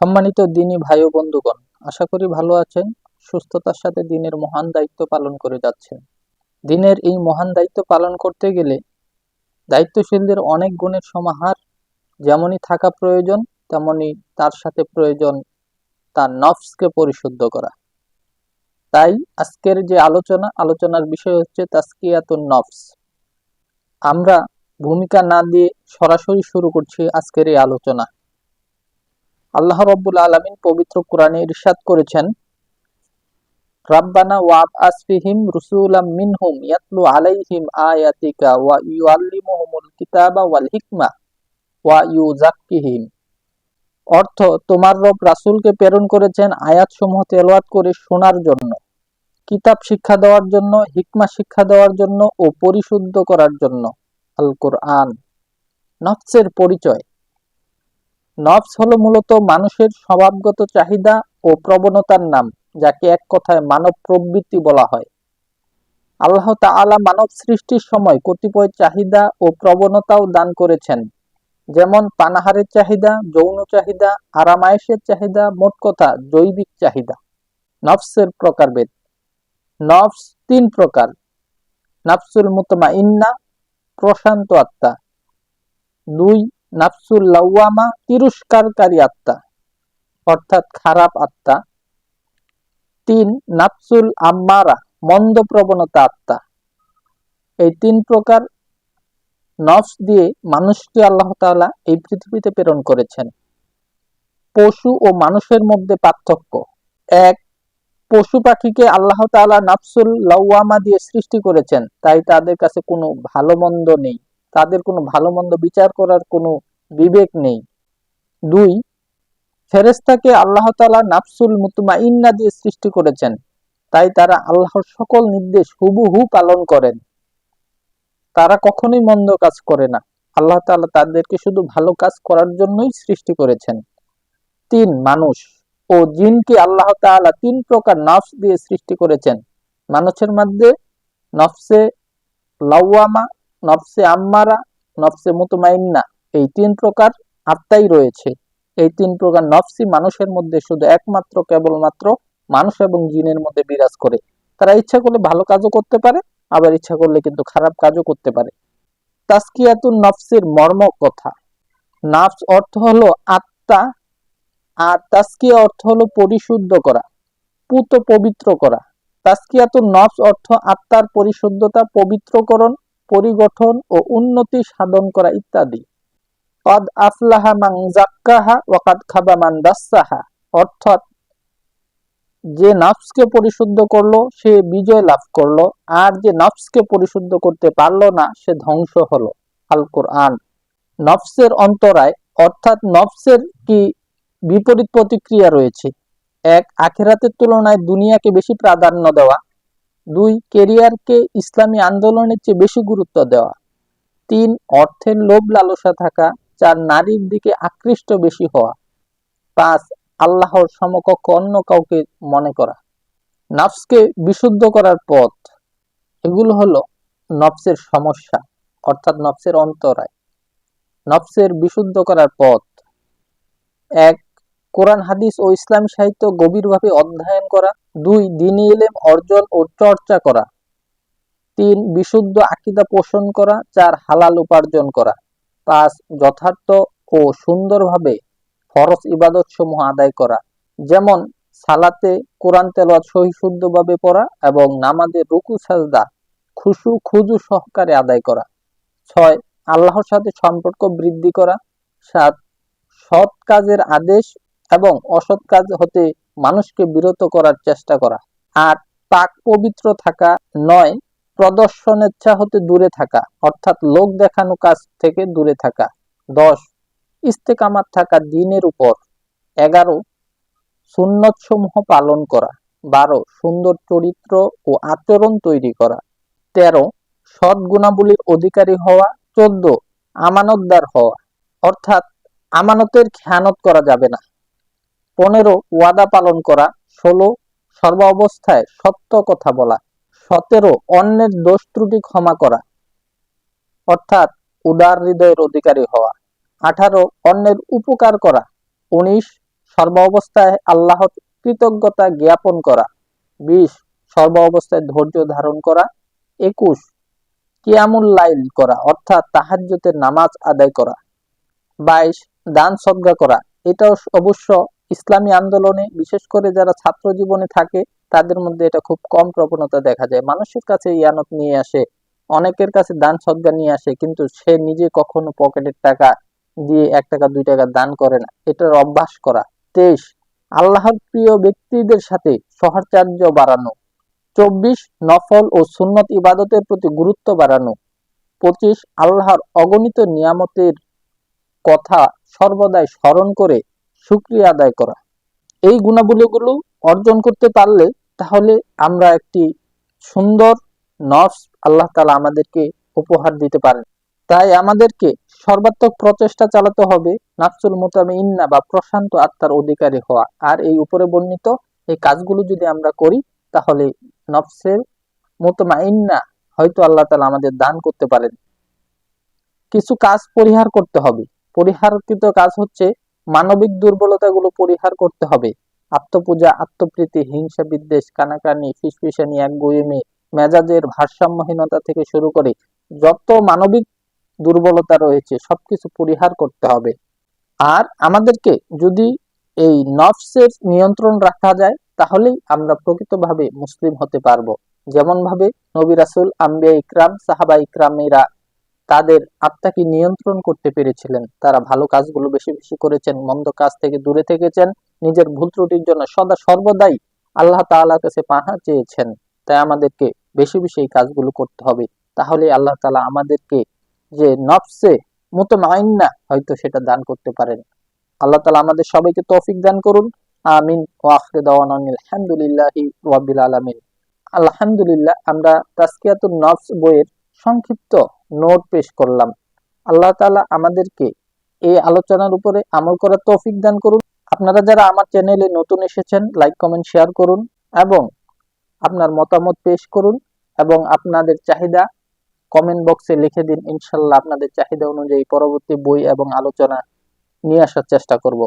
সম্মানিত দিনী ভাই বন্ধুগণ, আশা করি ভালো আছেন, সুস্থতার সাথে দিনের মহান দায়িত্ব পালন করে যাচ্ছেন। দিনের এই মহান দায়িত্ব পালন করতে গেলে দায়িত্বশীলদের অনেক গুণের সমাহার, যেমনই থাকা প্রয়োজন তেমনি তার সাথে প্রয়োজন তার নফসকে পরিশুদ্ধ করা। তাই আজকের যে আলোচনা, আলোচনার বিষয় হচ্ছে তাস্কিয়াতুন নফস। আমরা ভূমিকা না দিয়ে সরাসরি শুরু করছি আজকের এই আলোচনা। আল্লাহ রব্বুল আলমিন পবিত্র কোরআনে ইরশাদ করেছেন, রাব্বানা ওয়াব আসফিহিম রুসুলাম মিনহুম ইয়াতলু আলাইহিম আয়াতিকা ওয়া ইউআল্লিমুহুমুল কিতাবা ওয়াল হিকমা ওয়া অর্থ, তোমার রব রাসূলকে প্রেরণ করেছেন আয়াতসমূহ তেলাওয়াত করে শোনার জন্য, কিতাব শিক্ষা দেওয়ার জন্য, হিকমা শিক্ষা দেওয়ার জন্য ও পরিশুদ্ধ করার জন্য। আল কোরআন। নফসের পরিচয়। নফস হলো মূলত মানুষের স্বভাবগত চাহিদা ও প্রবণতার নাম, যাকে এক কথায় মানব প্রবৃত্তি বলা হয়। আল্লাহ তাআলা মানব সৃষ্টির সময় কতিপয় চাহিদা ও প্রবণতাও দান করেছেন। যেমন পানাহারের চাহিদা, যৌন চাহিদা, আরামায়েশের চাহিদা, মোট কথা জৈবিক চাহিদা। নফসের প্রকারভেদ। নফস তিন প্রকার। নাফসুল মুতমা ইন্না প্রশান্ত আত্মা। দুই, নাফসুল লাউয়ামা তিরস্কারকারী আত্মা, অর্থাৎ খারাপ আত্মা। তিন, নাফসুল আম্মারা মন্দ প্রবণতা আত্মা। এই তিন প্রকার নফস দিয়ে মানুষকে আল্লাহ তাআলা এই পৃথিবীতে প্রেরণ করেছেন। পশু ও মানুষের মধ্যে পার্থক্য। এক পশু পাখিকে আল্লাহ তাআলা নাফসুল লাউয়ামা দিয়ে সৃষ্টি করেছেন, তাই তাদের কাছে কোনো ভালো মন্দ নেই। তাদের কোনো ভালো মন্দ বিচার করার কোনো বিবেক নেই। দুই ফেরেস্তাকে আল্লাহ তালা নাফসুল মুতমাইন্না দিয়ে সৃষ্টি করেছেন, তাই তারা আল্লাহর সকল নির্দেশ হুবহু পালন করেন। তারা কখনোই মন্দ কাজ করে না। আল্লাহ তালা তাদেরকে শুধু ভালো কাজ করার জন্যই সৃষ্টি করেছেন। তিন, মানুষ। ও জিনকে আল্লাহ তাআলা তিন প্রকার নফস দিয়ে সৃষ্টি করেছেন। মানুষের মধ্যে নফসে লাউয়ামা নফসে আম্মারা, নফসে মুতমাইন্না এই তিন প্রকার আত্মাই রয়েছে। এই তিন প্রকার নফসি মানুষের মধ্যে শুধু একমাত্র, কেবলমাত্র মানুষ এবং জিনের মধ্যে বিরাজ করে। তারা ইচ্ছা করলে ভালো কাজও করতে পারে, আবার ইচ্ছা করলে কিন্তু খারাপ কাজও করতে পারে। তাস্কিয়াতুন নফসের মর্ম কথা। নাফস অর্থ হলো আত্মা আর তাস্কিয়া অর্থ হলো পরিশুদ্ধ করা, পুত পবিত্র করা। তাস্কিয়াতুন নফস অর্থ আত্মার পরিশুদ্ধতা, পবিত্রকরণ, পরিগঠন ও উন্নতি সাধন করা ইত্যাদি। কদ আফলাহা মাং জাক্কাহা ওয়াকাদ খাবা মান দাস্সাহা অর্থাৎ যে নফসকে পরিশুদ্ধ করল, সে বিজয় লাভ করল। আর যে নফসকে পরিশুদ্ধ করতে পারল না, সে ধ্বংস হলো। আল কোরআন নফসের অন্তরায়, অর্থাৎ নফসের কি বিপরীত প্রতিক্রিয়া রয়েছে। এক, আখেরাতের তুলনায় দুনিয়াকে বেশি প্রাধান্য দেওয়া। দুই, কেরিয়ারকে ইসলামী আন্দোলনের চেয়ে বেশি গুরুত্ব দেওয়া। তিন, অর্থের লোভ লালসা থাকা, চার, নারীর দিকে আকৃষ্ট বেশি হওয়া। পাঁচ, আল্লাহর সমকক্ষ অন্য কাউকে মনে করা। নফসকে বিশুদ্ধ করার পথ। এগুলো হলো নফসের সমস্যা, অর্থাৎ নফসের অন্তরায়। নফসের বিশুদ্ধ করার পথ। এক কোরআন, হাদিস ও ইসলাম সাহিত্য গভীরভাবে অধ্যয়ন করা, দুই, দিনী ইলেম অর্জন ও চর্চা করা। তিন, বিশুদ্ধ আকিদা পোষণ করা, চার, হালাল উপার্জন করা। পাঁচ, যথার্থ ও সুন্দরভাবে ফরজ ইবাদত সমূহ আদায় করা। যেমন, সালাতে কোরআন তেলাওয়াত সহিশুদ্ধভাবে পড়া এবং নামাজের রুকু, সাজদা, খুশু, খুজু সহকারে আদায় করা। ছয়, আল্লাহর সাথে সম্পর্ক বৃদ্ধি করা। সাত, সৎ কাজের আদেশ এবং অসৎ কাজ হতে মানুষকে বিরত করার চেষ্টা করা। আট পাক পবিত্র থাকা নয় প্রদর্শনেচ্ছা হতে দূরে থাকা, অর্থাৎ লোক দেখানো কাজ থেকে দূরে থাকা। দশ, ইস্তেকামাত থাকা দিনের উপর। এগারো সুন্নত সমূহ পালন করা। বারো, সুন্দর চরিত্র ও আচরণ তৈরি করা। তেরো, সৎ গুণাবলীর অধিকারী হওয়া। চোদ্দ, আমানতদার হওয়া। অর্থাৎ আমানতের খেয়ানত করা যাবে না। পনেরো ওয়াদা পালন করা, ষোলো সর্ব অবস্থায় সত্য কথা বলা, সতেরো অন্যের দোষ ত্রুটি ক্ষমা করা, অর্থাৎ উদার হৃদয়ের অধিকারী হওয়া, আঠারো অন্যের উপকার করা, উনিশ সর্ব অবস্থায় আল্লাহ কৃতজ্ঞতা জ্ঞাপন করা, বিশ সর্ব অবস্থায় ধৈর্য ধারণ করা, একুশ কিয়ামুল লাইল করা, অর্থাৎ তাহাজ্জুদের নামাজ আদায় করা, বাইশ দান সদ্গা করা, এটাও অবশ্য ইসলামী আন্দোলনে, বিশেষ করে যারা ছাত্র জীবনে থাকে, তাদের মধ্যে এটা খুব কম প্রবণতা দেখা যায়। মানুষের কাছে ইয়ানত নিয়ে আসে, অনেকের কাছে দান সদ্গা নিয়ে আসে, কিন্তু সে নিজে কখনো পকেটের টাকা দিয়ে এক টাকা, দুই টাকা দান করে না। এটার অভ্যাস করা। তেইশ, আল্লাহর প্রিয় ব্যক্তিদের সাথে সহচার্য বাড়ানো। চব্বিশ, নফল ও সুন্নত ইবাদতের প্রতি গুরুত্ব বাড়ানো। পঁচিশ, আল্লাহর অগণিত নিয়ামতের কথা সর্বদাই স্মরণ করে শুক্রিয়া আদায় করা। এই গুণাবলীগুলো অর্জন করতে পারলে তাহলে আমরা একটি সুন্দর নফস আল্লাহ তালা আমাদেরকে উপহার দিতে পারেন। তাই আমাদেরকে সর্বাত্মক প্রচেষ্টা চালাতে হবে নাফসুল মোতামে ইন্না বা প্রশান্ত আত্মার অধিকারী হওয়া। আর এই উপরে বর্ণিত এই কাজগুলো যদি আমরা করি, তাহলে নফসের মোতামা ইন্না হয়তো আল্লাহ তালা আমাদের দান করতে পারেন। কিছু কাজ পরিহার করতে হবে। পরিহারকৃত কাজ হচ্ছে মানবিক দুর্বলতাগুলো পরিহার করতে হবে। আত্মপূজা, আত্মপ্রীতি, হিংসা, বিদ্বেষ, কানাকানি, ফিসফিসানি, একগুয়েমি, মেজাজের ভারসাম্যহীনতা থেকে শুরু করে যত মানবিক দুর্বলতা রয়েছে, সবকিছু পরিহার করতে হবে। আর আমাদেরকে যদি এই নফসের নিয়ন্ত্রণ রাখা যায়, তাহলেই আমরা প্রকৃতভাবে মুসলিম হতে পারব। যেমন ভাবে নবী রাসুল আম্বিয়া ইকরাম, সাহাবা ইকরামেরা তাদের আত্মাকে নিয়ন্ত্রণ করতে পেরেছিলেন। তারা ভালো কাজগুলো বেশি বেশি করেছেন, মন্দ কাজ থেকে দূরে থেকেছেন, নিজের ভুল ত্রুটির জন্য সদা সর্বদাই আল্লাহ তাআলার কাছে পাহা চেয়েছেন। তাই আমাদেরকে বেশি বেশি এই কাজগুলো করতে হবে। তাহলে আল্লাহ তালা আমাদেরকে যে নফসে মতো না হয়তো সেটা দান করতে পারেন। আল্লাহ তালা আমাদের সবাইকে তৌফিক দান করুন। আমিন। ওয়া আখিরু দাওয়ানা আলহামদুলিল্লাহি আলহামদুলিল্লাহ, আমরা তাসকিয়াতুন নফস বইয়ের সংক্ষিপ্ত নোট পেশ করলাম। আল্লাহ তাআলা আমাদেরকে এই আলোচনার উপরে আমল করার তৌফিক দান করুন। আপনারা যারা আমার চ্যানেলে নতুন এসেছেন, লাইক, কমেন্ট, শেয়ার করুন এবং আপনার মতামত পেশ করুন এবং আপনাদের চাহিদা কমেন্ট বক্সে লিখে দিন। ইনশাল্লাহ আপনাদের চাহিদা অনুযায়ী পরবর্তী বই এবং আলোচনা নিয়ে আসার চেষ্টা করব।